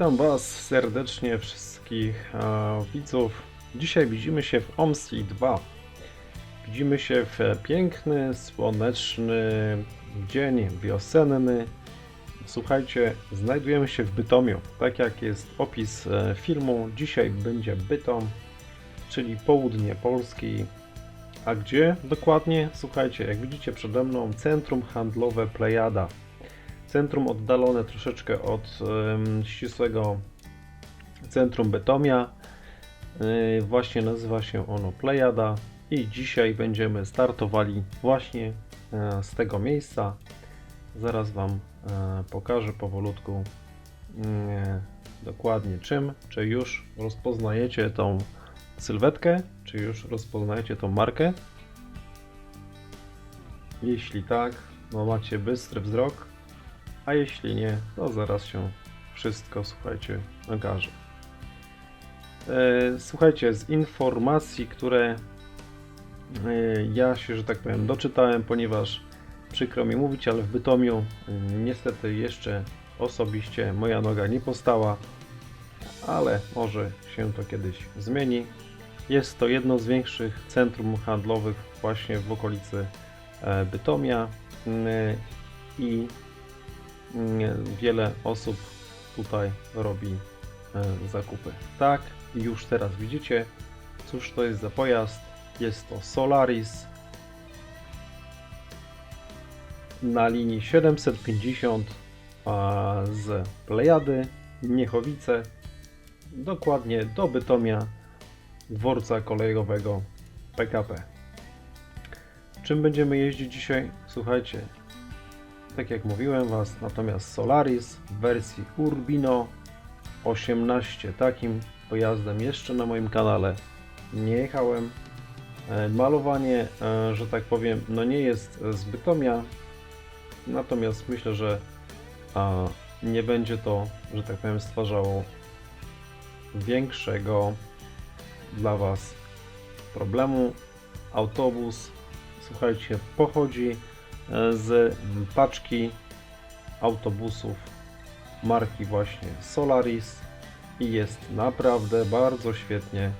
Witam Was serdecznie wszystkich e, widzów. Dzisiaj widzimy się w OMSI 2. Widzimy się w piękny, słoneczny dzień wiosenny. Słuchajcie, znajdujemy się w Bytomiu. Tak jak jest opis e, filmu, dzisiaj będzie Bytom, czyli południe Polski. A gdzie dokładnie? Słuchajcie, jak widzicie przede mną centrum handlowe Plejada. Centrum oddalone troszeczkę od ścisłego centrum Bytomia. Yy, właśnie nazywa się ono Plejada i dzisiaj będziemy startowali właśnie e, z tego miejsca. Zaraz Wam e, pokażę powolutku mm, dokładnie czym. Czy już rozpoznajecie tą sylwetkę? Czy już rozpoznajecie tą markę? Jeśli tak, no macie bystry wzrok, a jeśli nie, to zaraz się wszystko, słuchajcie, okaże. E, Słuchajcie, z informacji, które e, ja się, że tak powiem, doczytałem, ponieważ przykro mi mówić, ale w Bytomiu e, niestety jeszcze osobiście moja noga nie postała, ale może się to kiedyś zmieni. Jest to jedno z większych centrum handlowych właśnie w okolicy Bytomia i wiele osób tutaj robi e, zakupy. Tak, już teraz widzicie, cóż to jest za pojazd. Jest to Solaris na linii 750 a, z Plejady, Niechowice, dokładnie do Bytomia, dworca kolejowego PKP. Czym będziemy jeździć dzisiaj? Słuchajcie, tak jak mówiłem Was, natomiast Solaris w wersji Urbino 18 takim pojazdem jeszcze na moim kanale nie jechałem. E, Malowanie, e, że tak powiem, no nie jest z Bytomia, natomiast myślę, że nie będzie to, że tak powiem, stwarzało większego dla Was problemu. Autobus, słuchajcie, pochodzi z paczki autobusów marki właśnie Solaris i jest naprawdę bardzo świetnie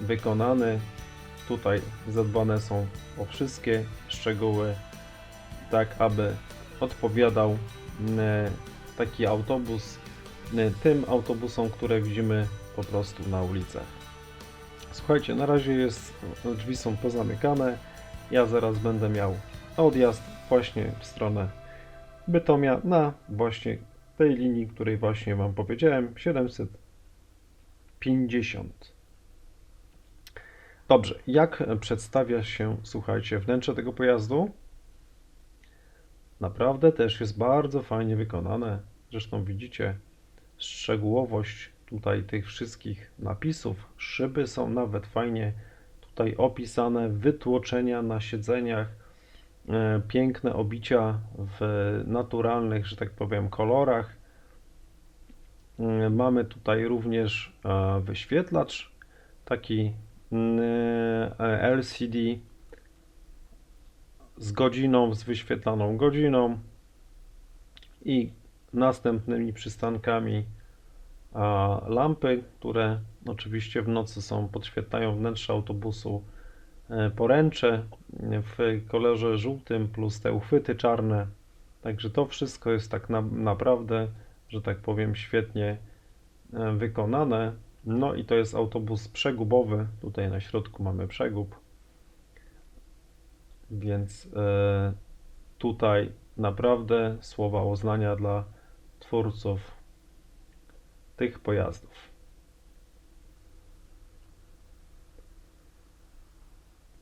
wykonany. Tutaj zadbane są o wszystkie szczegóły, tak aby odpowiadał e, taki autobus e, tym autobusom, które widzimy po prostu na ulicach. Słuchajcie, na razie jest, drzwi są pozamykane. Ja zaraz będę miał odjazd właśnie w stronę Bytomia na właśnie tej linii, której właśnie Wam powiedziałem, 750. Dobrze, jak przedstawia się, słuchajcie, wnętrze tego pojazdu? Naprawdę też jest bardzo fajnie wykonane. Zresztą widzicie szczegółowość tutaj tych wszystkich napisów. Szyby są nawet fajnie tutaj opisane, wytłoczenia na siedzeniach, piękne obicia w naturalnych, że tak powiem, kolorach. E, Mamy tutaj również e, wyświetlacz, taki e, LCD z godziną, z wyświetlaną godziną i następnymi przystankami lampy, które oczywiście w nocy są, podświetlają wnętrze autobusu, e, poręcze w kolorze żółtym plus te uchwyty czarne. Także to wszystko jest tak na, naprawdę, że tak powiem, świetnie e, wykonane. No i to jest autobus przegubowy. Tutaj na środku mamy przegub. Więc e, tutaj naprawdę słowa uznania dla twórców tych pojazdów.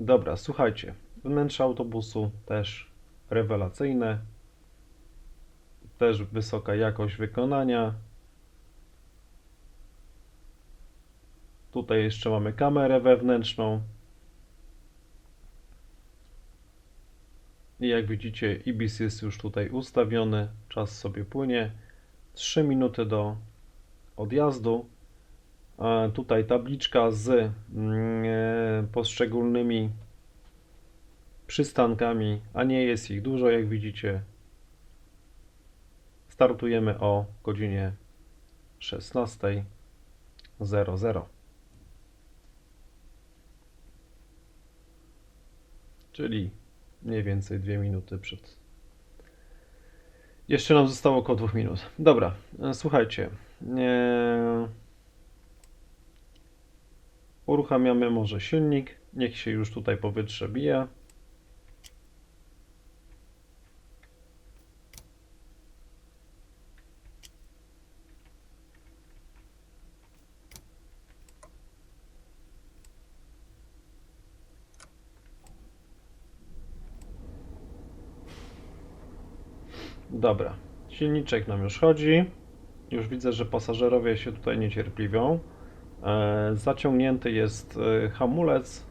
Dobra, słuchajcie. Wnętrze autobusu też rewelacyjne. Też wysoka jakość wykonania. Tutaj jeszcze mamy kamerę wewnętrzną. I jak widzicie, IBIS jest już tutaj ustawiony. Czas sobie płynie. 3 minuty do odjazdu. Tutaj tabliczka z mm, e, poszczególnymi przystankami, a nie jest ich dużo, jak widzicie. Startujemy o godzinie 16.00. Czyli mniej więcej 2 minuty przed. Jeszcze nam zostało około 2 minut. Dobra, e, słuchajcie. E... Uruchamiamy może silnik. Niech się już tutaj powietrze bije. Dobra, silniczek nam już chodzi. Już widzę, że pasażerowie się tutaj niecierpliwią. E, zaciągnięty jest e, hamulec.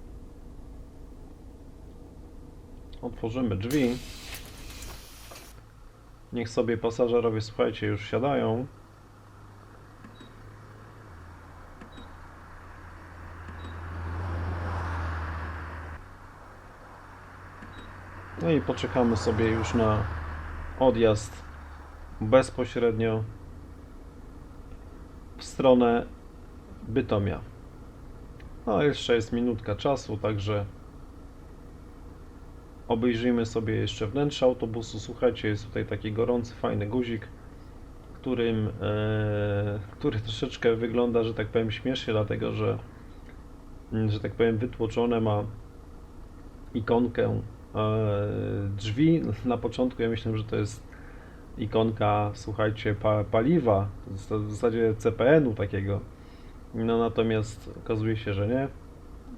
Otworzymy drzwi. Niech sobie pasażerowie, słuchajcie, już siadają. No i poczekamy sobie już na odjazd bezpośrednio w stronę Bytomia. No, jeszcze jest minutka czasu, także obejrzyjmy sobie jeszcze wnętrze autobusu. Słuchajcie, jest tutaj taki gorący, fajny guzik, którym, e, który troszeczkę wygląda, że tak powiem, śmiesznie, dlatego że, mm, że tak powiem, wytłoczone ma ikonkę e, drzwi. Na początku ja myślałem, że to jest ikonka, słuchajcie, pa, paliwa, w zasadzie CPN-u takiego. No natomiast okazuje się, że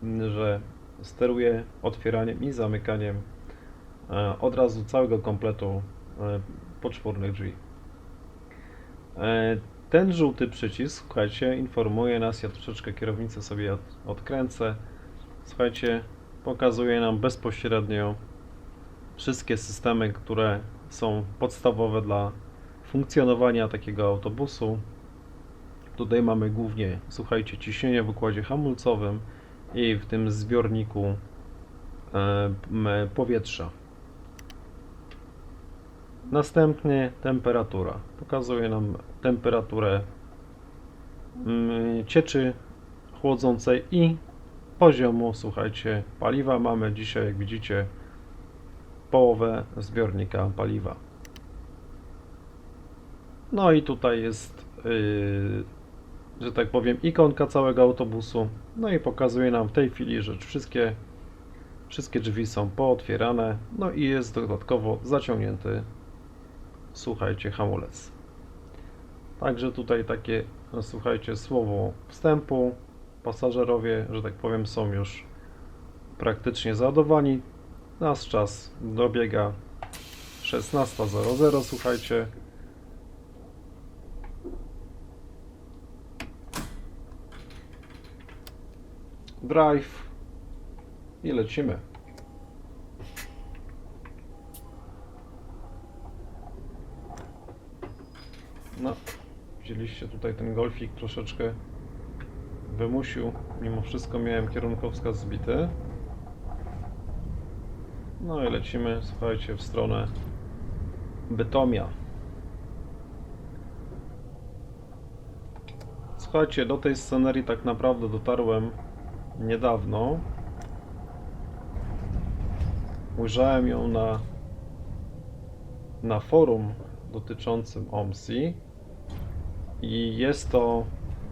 nie, że steruje otwieraniem i zamykaniem e, od razu całego kompletu e, poczwórnych drzwi. E, ten żółty przycisk, słuchajcie, informuje nas, ja troszeczkę kierownicę sobie od, odkręcę. Słuchajcie, pokazuje nam bezpośrednio wszystkie systemy, które są podstawowe dla funkcjonowania takiego autobusu. Tutaj mamy głównie, słuchajcie, ciśnienie w układzie hamulcowym i w tym zbiorniku e, powietrza. Następnie temperatura. Pokazuje nam temperaturę mm, cieczy chłodzącej i poziomu, słuchajcie, paliwa. Mamy dzisiaj, jak widzicie, połowę zbiornika paliwa. No i tutaj jest, yy, że tak powiem, ikonka całego autobusu. No i pokazuje nam w tej chwili, że wszystkie, wszystkie drzwi są pootwierane. No i jest dodatkowo zaciągnięty, słuchajcie, hamulec. Także tutaj takie, no, słuchajcie, słowo wstępu. Pasażerowie, że tak powiem, są już praktycznie załadowani. Nasz czas dobiega 16.00, słuchajcie. Drive i lecimy. No, widzieliście tutaj ten golfik troszeczkę wymusił. Mimo wszystko miałem kierunkowskaz zbity. No i lecimy, słuchajcie, w stronę Bytomia. Słuchajcie, do tej scenerii tak naprawdę dotarłem niedawno. Ujrzałem ją na, na forum dotyczącym OMSI i jest to,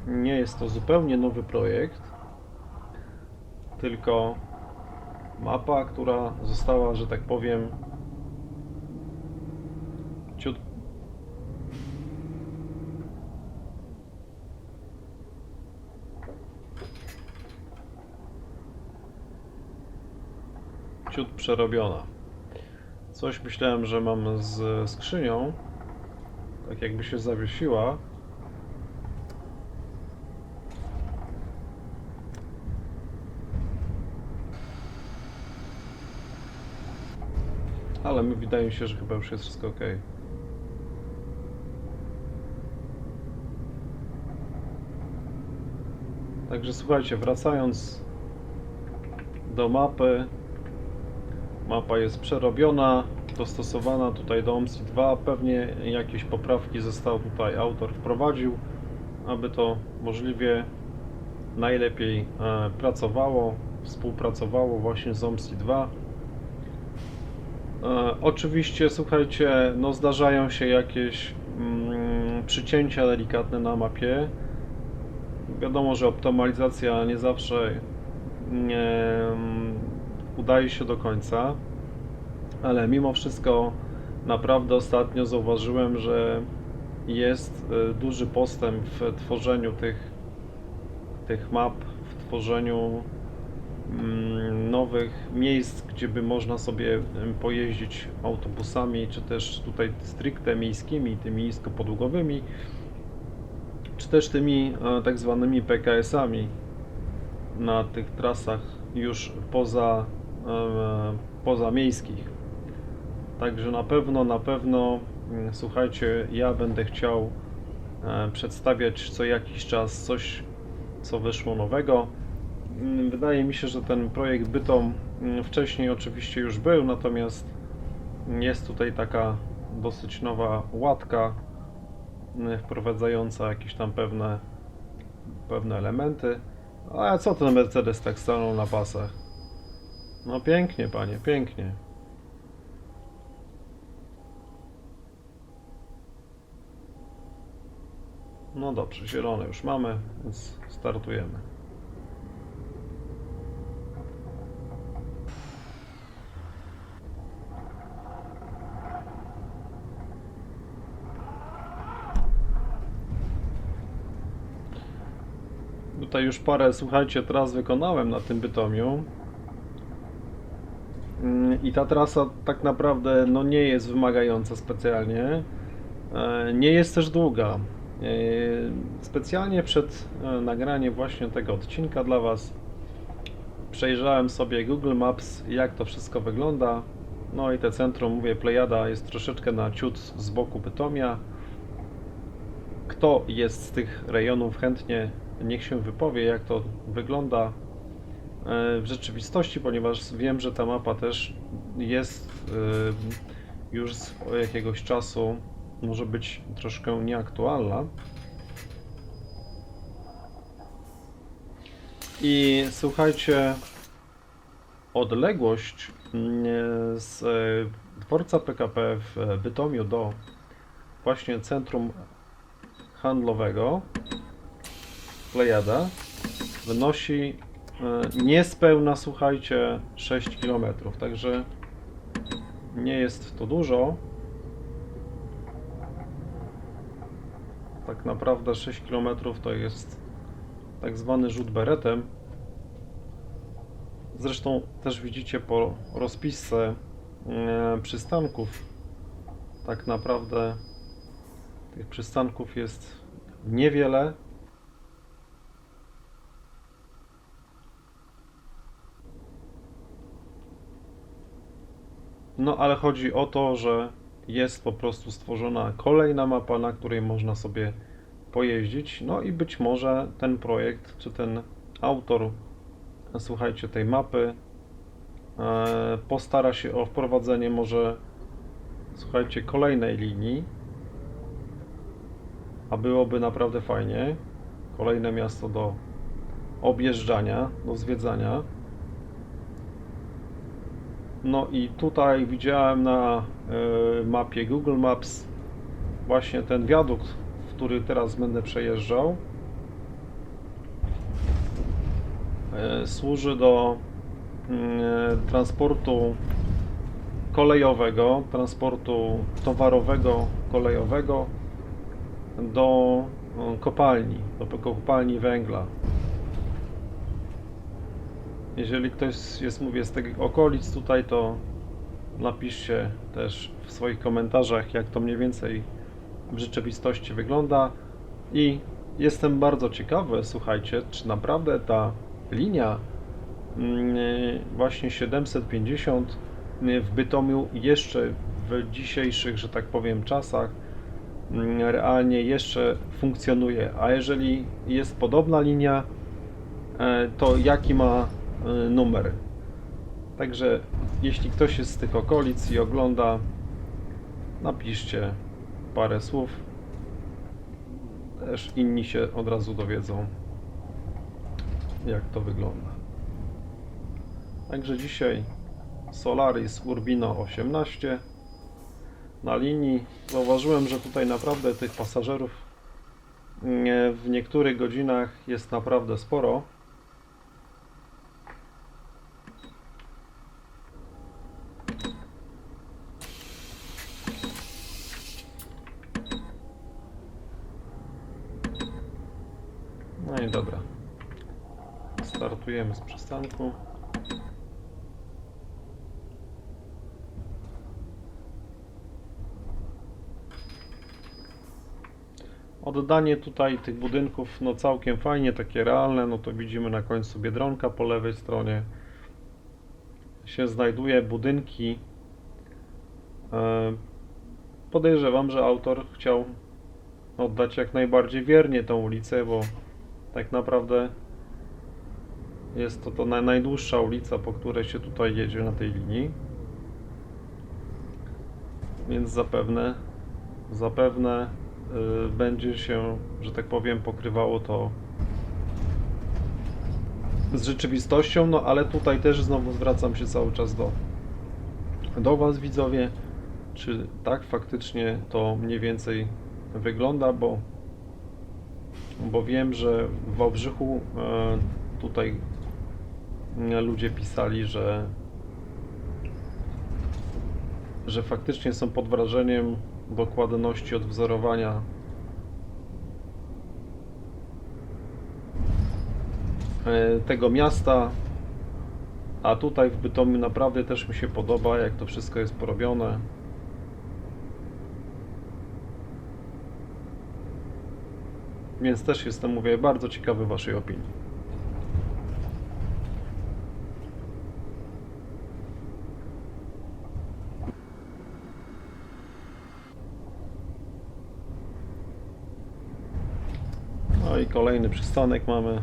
nie jest to zupełnie nowy projekt, tylko mapa, która została, że tak powiem, ciut... ciut przerobiona. Coś myślałem, że mam z skrzynią, tak jakby się zawiesiła, Ale mi wydaje się, że chyba już jest wszystko ok. Także słuchajcie, wracając do mapy. Mapa jest przerobiona, dostosowana tutaj do OMSI 2. Pewnie jakieś poprawki został tutaj autor wprowadził. aby to możliwie najlepiej e, pracowało, współpracowało właśnie z OMSI 2. E, Oczywiście, słuchajcie, no zdarzają się jakieś mm, przycięcia delikatne na mapie. Wiadomo, że optymalizacja nie zawsze mm, udaje się do końca, ale mimo wszystko naprawdę ostatnio zauważyłem, że jest e, duży postęp w tworzeniu tych, tych map, w tworzeniu mm, nowych miejsc, gdzie by można sobie pojeździć autobusami, czy też tutaj stricte miejskimi, tymi niskopodłogowymi, czy też tymi e, tak zwanymi PKS-ami na tych trasach już poza, e, poza miejskich. Także na pewno, na pewno, mm, słuchajcie, ja będę chciał e, przedstawiać co jakiś czas coś, co wyszło nowego. Mm, Wydaje mi się, że ten projekt Bytom mm, wcześniej oczywiście już był, natomiast jest tutaj taka dosyć nowa łatka wprowadzająca jakieś tam pewne, pewne elementy. A co ten Mercedes tak stanął na pasach? No pięknie, panie, pięknie. No dobrze, zielone już mamy, więc startujemy. Tutaj już parę, słuchajcie, tras wykonałem na tym Bytomiu. Mm, I ta trasa tak naprawdę no, nie jest wymagająca specjalnie. E, Nie jest też długa. E, Specjalnie przed e, nagraniem właśnie tego odcinka dla Was przejrzałem sobie Google Maps, jak to wszystko wygląda. No i te centrum, mówię, Plejada jest troszeczkę na ciut z boku Bytomia. Kto jest z tych rejonów chętnie niech się wypowie, jak to wygląda w rzeczywistości, ponieważ wiem, że ta mapa też jest e, już z jakiegoś czasu, może być troszkę nieaktualna. I słuchajcie, odległość mm, z e, dworca PKP w Bytomiu do właśnie centrum handlowego Plejada wynosi e, niespełna, słuchajcie, 6 km, także nie jest to dużo. Tak naprawdę 6 km to jest tak zwany rzut beretem. Zresztą też widzicie po rozpisce e, przystanków, tak naprawdę tych przystanków jest niewiele. No ale chodzi o to, że jest po prostu stworzona kolejna mapa, na której można sobie pojeździć. No i być może ten projekt, czy ten autor, słuchajcie, tej mapy e, postara się o wprowadzenie może, słuchajcie, kolejnej linii. A byłoby naprawdę fajnie. Kolejne miasto do objeżdżania, do zwiedzania. No i tutaj widziałem na e, mapie Google Maps właśnie ten wiadukt, w który teraz będę przejeżdżał. E, Służy do mm, e, transportu kolejowego, transportu towarowego kolejowego do e, kopalni, do kopalni węgla. Jeżeli ktoś jest, mówię, z tych okolic tutaj, to napiszcie też w swoich komentarzach, jak to mniej więcej w rzeczywistości wygląda. I jestem bardzo ciekawy, słuchajcie, czy naprawdę ta linia mm, właśnie 750 w Bytomiu jeszcze w dzisiejszych, że tak powiem, czasach mm, realnie jeszcze funkcjonuje. A jeżeli jest podobna linia, e, to jaki ma numer? Także jeśli ktoś jest z tych okolic i ogląda, napiszcie parę słów. też inni się od razu dowiedzą, jak to wygląda. Także dzisiaj Solaris Urbino 18 na linii. Zauważyłem, że tutaj naprawdę tych pasażerów nie, w niektórych godzinach jest naprawdę sporo. No i dobra. Startujemy z przystanku. Oddanie tutaj tych budynków, no całkiem fajnie, takie realne, no to widzimy na końcu Biedronka po lewej stronie się znajduje budynki. E, Podejrzewam, że autor chciał oddać jak najbardziej wiernie tą ulicę, bo tak naprawdę jest to, to na, najdłuższa ulica, po której się tutaj jedzie na tej linii. Więc zapewne, zapewne y, będzie się, że tak powiem, pokrywało to z rzeczywistością, no ale tutaj też znowu zwracam się cały czas do, do Was widzowie, czy tak faktycznie to mniej więcej wygląda, bo, bo wiem, że w Wałbrzychu e, tutaj ludzie pisali, że że faktycznie są pod wrażeniem dokładności odwzorowania e, tego miasta. A tutaj w Bytomiu naprawdę też mi się podoba, jak to wszystko jest porobione. Więc też jestem, mówię, bardzo ciekawy Waszej opinii. I kolejny przystanek mamy.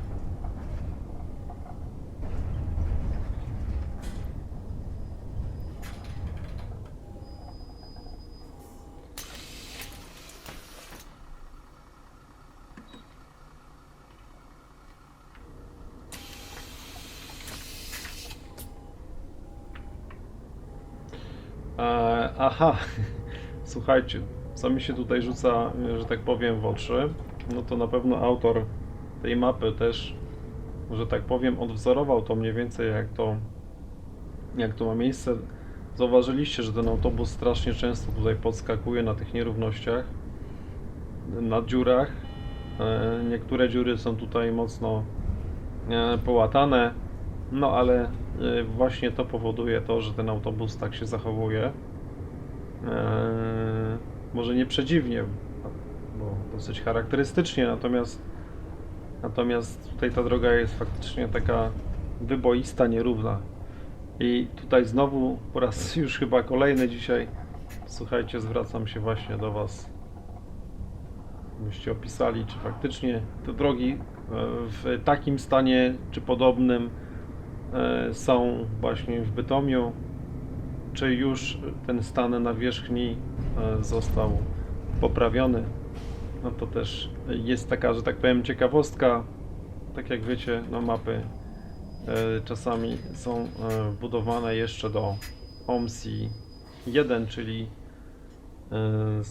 E, aha, słuchajcie, co mi się tutaj rzuca, że tak powiem, w oczy, no to na pewno autor tej mapy też, że tak powiem, odwzorował to mniej więcej jak to, jak to ma miejsce. Zauważyliście, że ten autobus strasznie często tutaj podskakuje na tych nierównościach, na dziurach. E, Niektóre dziury są tutaj mocno e, połatane, no ale e, właśnie to powoduje to, że ten autobus tak się zachowuje. Może nie przedziwnie, bo dosyć charakterystycznie, natomiast natomiast tutaj ta droga jest faktycznie taka wyboista, nierówna. I tutaj znowu po raz już chyba kolejny dzisiaj, słuchajcie, zwracam się właśnie do Was, byście opisali, czy faktycznie te drogi e, w takim stanie, czy podobnym e, są właśnie w Bytomiu, czy już ten stan nawierzchni e, został poprawiony. No to też jest taka, że tak powiem, ciekawostka. Tak jak wiecie, no mapy e, czasami są e, budowane jeszcze do OMSI 1, czyli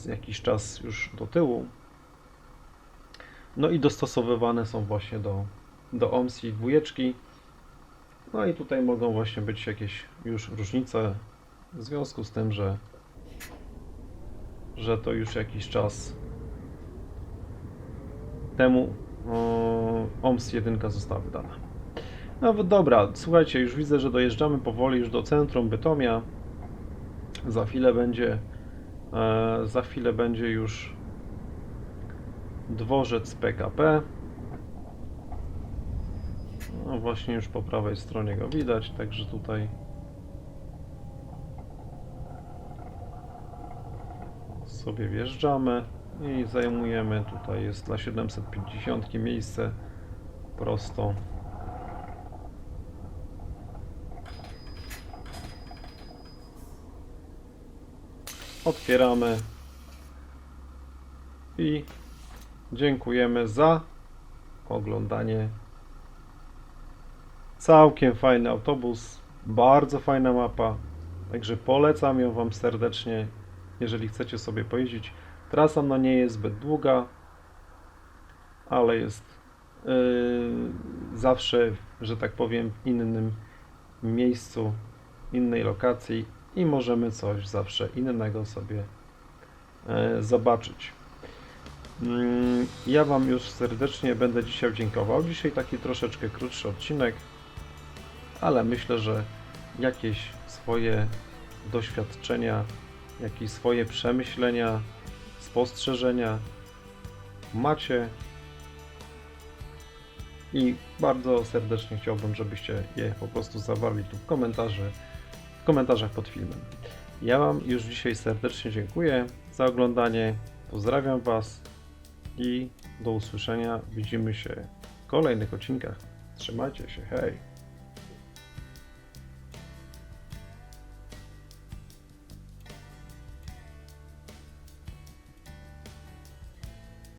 e, jakiś czas już do tyłu. No i dostosowywane są właśnie do, do OMSI dwójeczki. No i tutaj mogą właśnie być jakieś już różnice w związku z tym, że że to już jakiś czas temu OMS 1 została wydana. No dobra, słuchajcie, już widzę, że dojeżdżamy powoli już do centrum Bytomia. Za chwilę będzie e, za chwilę będzie już dworzec PKP. No właśnie już po prawej stronie go widać, także tutaj sobie wjeżdżamy i zajmujemy, tutaj jest dla 750 miejsce prosto. Otwieramy i dziękujemy za oglądanie. Całkiem fajny autobus, bardzo fajna mapa, także polecam ją Wam serdecznie, jeżeli chcecie sobie pojeździć. Trasa no nie jest zbyt długa, ale jest yy, zawsze, że tak powiem, w innym miejscu, innej lokacji i możemy coś zawsze innego sobie e, zobaczyć. Mm, Ja Wam już serdecznie będę dzisiaj dziękował. Dzisiaj taki troszeczkę krótszy odcinek, ale myślę, że jakieś swoje doświadczenia, jakieś swoje przemyślenia, spostrzeżenia macie i bardzo serdecznie chciałbym, żebyście je po prostu zawarli tu w komentarze, w komentarzach pod filmem. Ja Wam już dzisiaj serdecznie dziękuję za oglądanie. Pozdrawiam Was i do usłyszenia. Widzimy się w kolejnych odcinkach. Trzymajcie się, hej!